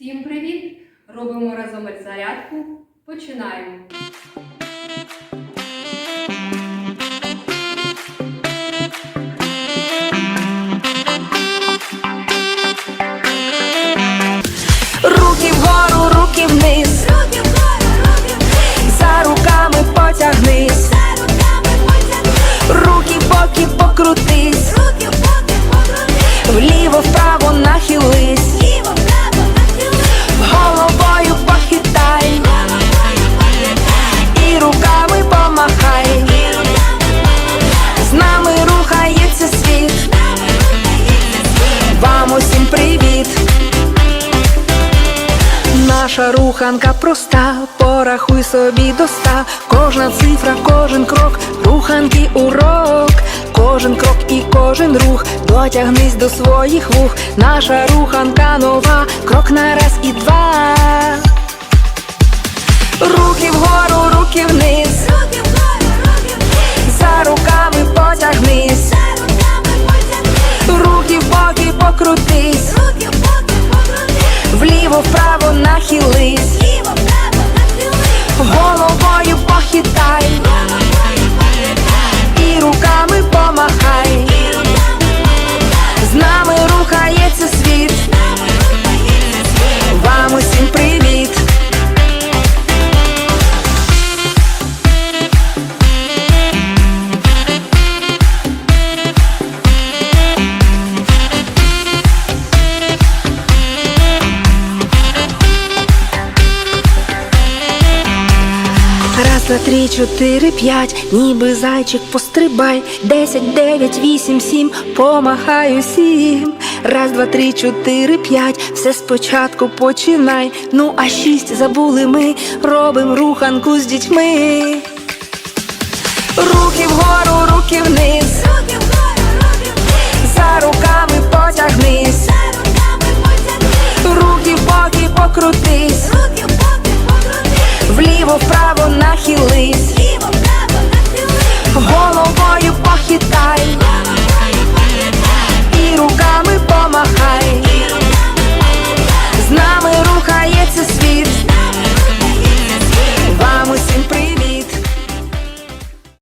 Всім привіт! Робимо разом зарядку. Починаємо. Руки вгору, руки вниз, Руки вгору, руки вниз, за руками потягнись, за руками потягнись, руки в боки покрутись, руки в боки покрутись, вліво вправо нахились, Наша руханка проста, порахуй собі до ста. Кожна цифра, кожен крок, руханки урок. Кожен крок і кожен рух, дотягнись до своїх вух. Наша руханка нова, крок на раз і два. Руки вгору, руки вниз, Руки вгору, руки вниз, за руками потягнись, за руками потягнись, руки в боки покрутись. Вправо два, три, чотири, п'ять, ніби зайчик пострибай. Десять, дев'ять, вісім, сім, помахай усім. Раз, два, три, чотири, п'ять, все спочатку починай. Ну, а шість забули ми, робим руханку з дітьми. Руки Ліво вправо нахились, Ліво, вправо нахились, головою похитай.